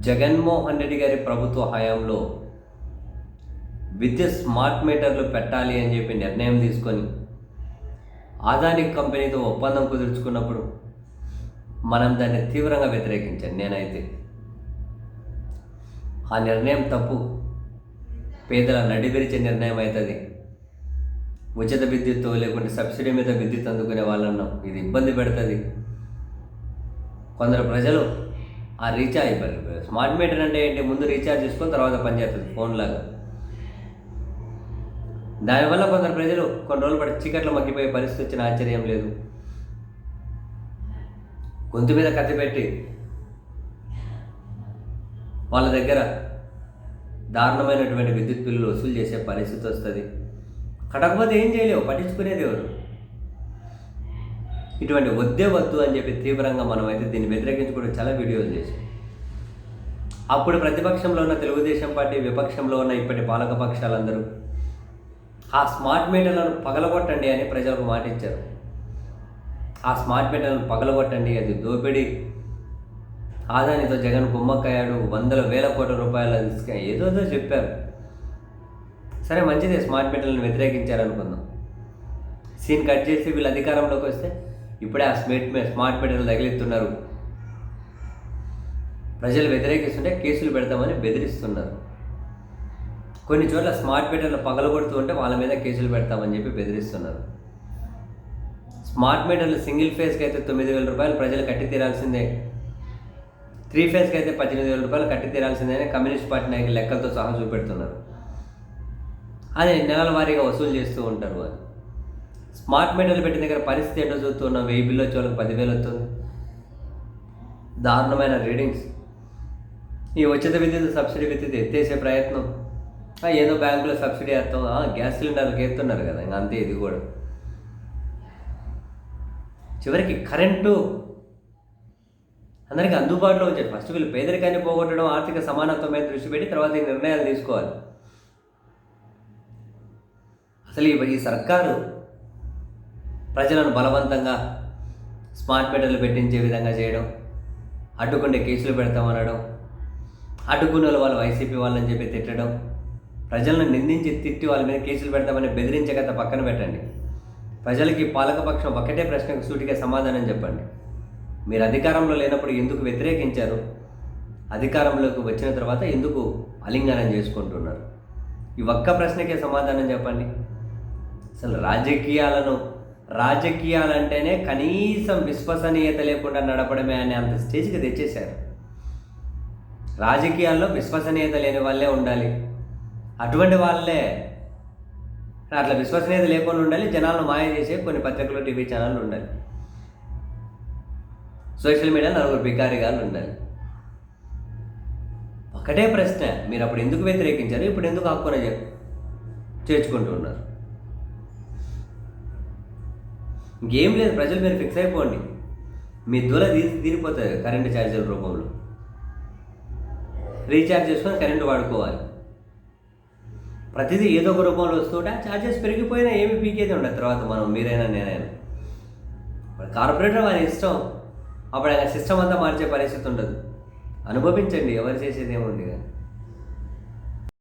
జగన్మోహన్ రెడ్డి గారి ప్రభుత్వ హయాంలో విద్యుత్ స్మార్ట్ మీటర్లు పెట్టాలి అని చెప్పి నిర్ణయం తీసుకొని ఆదాని కంపెనీతో ఒప్పందం కుదుర్చుకున్నప్పుడు మనం దాన్ని తీవ్రంగా వ్యతిరేకించాను నేనైతే. ఆ నిర్ణయం తప్పు. పేదల నడివిరిచే నిర్ణయం అవుతుంది. ఉచిత విద్యుత్తు లేకుంటే సబ్సిడీ మీద విద్యుత్ అందుకునే వాళ్ళను ఇది ఇబ్బంది పెడుతుంది. కొందరు ప్రజలు ఆ రీఛార్జ్ స్మార్ట్ మీటర్ అంటే ఏంటి? ముందు రీఛార్జ్ చేసుకొని తర్వాత పనిచేస్తుంది ఫోన్ లాగా. దానివల్ల కొందరు ప్రజలు కొన్ని రోజులు పడి చీకట్లో మగ్గిపోయే పరిస్థితి వచ్చిన ఆశ్చర్యం లేదు. గొంతు మీద కత్తి పెట్టి వాళ్ళ దగ్గర దారుణమైనటువంటి విద్యుత్ బిల్లులు వసూలు చేసే పరిస్థితి వస్తుంది. కట్టకపోతే ఏం చేయలేవు? పట్టించుకునేది ఎవరు? ఇటువంటి వద్దే వద్దు అని చెప్పి తీవ్రంగా మనం అయితే దీన్ని వ్యతిరేకించుకుంటూ చాలా వీడియోలు చేసాం అప్పుడు ప్రతిపక్షంలో ఉన్న తెలుగుదేశం పార్టీ విపక్షంలో ఉన్న ఇప్పటి పాలక పక్షాలందరూ ఆ స్మార్ట్ మీటర్లను పగలగొట్టండి అని ప్రజలకు మాట ఇచ్చారు. ఆ స్మార్ట్ మీటర్లను పగలగొట్టండి అది దోపిడీ. ఆదానితో జగన్ కుమ్మక్కయ్యాడు వందల వేల కోట్ల రూపాయల ఇసుక ఏదోదో చెప్పారు. సరే మంచిదే స్మార్ట్ మీటర్లను వ్యతిరేకించారనుకుందాం. సీన్ కట్ చేసి వీళ్ళు అధికారంలోకి వస్తే ఇప్పుడే ఆ స్మార్ట్ స్మార్ట్ మీటర్లు తగిలిస్తున్నారు. ప్రజలు వ్యతిరేకిస్తుంటే కేసులు పెడతామని బెదిరిస్తున్నారు. కొన్ని చోట్ల స్మార్ట్ మీటర్లు పగలగొడుతూ ఉంటే వాళ్ళ మీద కేసులు పెడతామని చెప్పి బెదిరిస్తున్నారు. స్మార్ట్ మీటర్లు సింగిల్ ఫేస్కి అయితే తొమ్మిది వేల రూపాయలు ప్రజలు కట్టి తీరాల్సిందే. త్రీ ఫేస్కి అయితే పద్దెనిమిది వేల రూపాయలు కట్టి తీరాల్సిందే అని కమ్యూనిస్ట్ పార్టీ నాయకులు లెక్కలతో సహా చూపెడుతున్నారు. అది నెలల వారీగా వసూలు చేస్తూ ఉంటారు అని స్మార్ట్ మీటర్లు పెట్టిన దగ్గర పరిస్థితి ఏంటో చూస్తున్నాం వెయ్యి బిల్లు వచ్చే వాళ్ళకి పదివేలు వస్తుంది. దారుణమైన రీడింగ్స్. ఈ ఉచిత విద్యుత్ సబ్సిడీ విద్యుత్ ఎత్తేసే ప్రయత్నం. ఏదో బ్యాంకులో సబ్సిడీ వేస్తాం. గ్యాస్ సిలిండర్కి ఎత్తున్నారు కదా ఇంకా అంతే ఇది కూడా. చివరికి కరెంటు. అందరికీ అందుబాటులో వచ్చాడు ఫస్ట్ వీళ్ళు పేదరికాన్ని పోగొట్టడం ఆర్థిక సమానత్వం మీద దృష్టి పెట్టి తర్వాత ఈ నిర్ణయాలు తీసుకోవాలి. అసలు ఈ సర్కారు ప్రజలను బలవంతంగా స్మార్ట్ మీటర్లు పెట్టించే విధంగా చేయడం అడ్డుకుంటే కేసులు పెడతామనడం అడ్డుకున్న వాళ్ళు వైసీపీ వాళ్ళని చెప్పి తిట్టడం ప్రజలను నిందించి తిట్టి వాళ్ళ మీద కేసులు పెడతామని బెదిరించే పక్కన పెట్టండి. ప్రజలకి పాలకపక్షం ఒకటే ప్రశ్నకు సూటిగా సమాధానం చెప్పండి. మీరు అధికారంలో లేనప్పుడు ఎందుకు వ్యతిరేకించారు? అధికారంలోకి వచ్చిన తర్వాత ఎందుకు అలింగనం చేసుకుంటున్నారు? ఈ ఒక్క ప్రశ్నకే సమాధానం చెప్పండి. అసలు రాజకీయాలను రాజకీయాలంటేనే కనీసం విశ్వసనీయత లేకుండా నడపడమే అనే అంత స్టేజ్కి తెచ్చేశారు. రాజకీయాల్లో విశ్వసనీయత లేని వాళ్ళే ఉండాలి. అటువంటి వాళ్ళే అట్లా విశ్వసనీయత లేకుండా ఉండాలి జనాలను మాయ చేసే కొన్ని పత్రికలు టీవీ ఛానళ్ళు ఉండాలి. సోషల్ మీడియా నలుగురు బికారిగాలు ఉండాలి. ఒకటే ప్రశ్న మీరు అప్పుడు ఎందుకు వ్యతిరేకించారు? ఇప్పుడు ఎందుకు హక్కున చేర్చుకుంటూ ఉన్నారు? ఇంకేం లేదు ప్రజలు మీరు ఫిక్స్ అయిపోండి. మీ దూల తీసి తీరిపోతుంది కరెంటు ఛార్జీల రూపంలో. రీఛార్జ్ చేసుకొని కరెంటు వాడుకోవాలి. ప్రతిదీ ఏదో ఒక రూపంలో వస్తుంటే ఆ ఛార్జెస్ పెరిగిపోయినా ఏమి పీకేది ఉండదు తర్వాత మనం మీరైనా నేనైనా. కార్పొరేటర్ వారి ఇష్టం. అప్పుడు ఆయన సిస్టమ్ అంతా మార్చే పరిస్థితి ఉండదు. అనుభవించండి ఎవరు చేసేది ఏముంది కానీ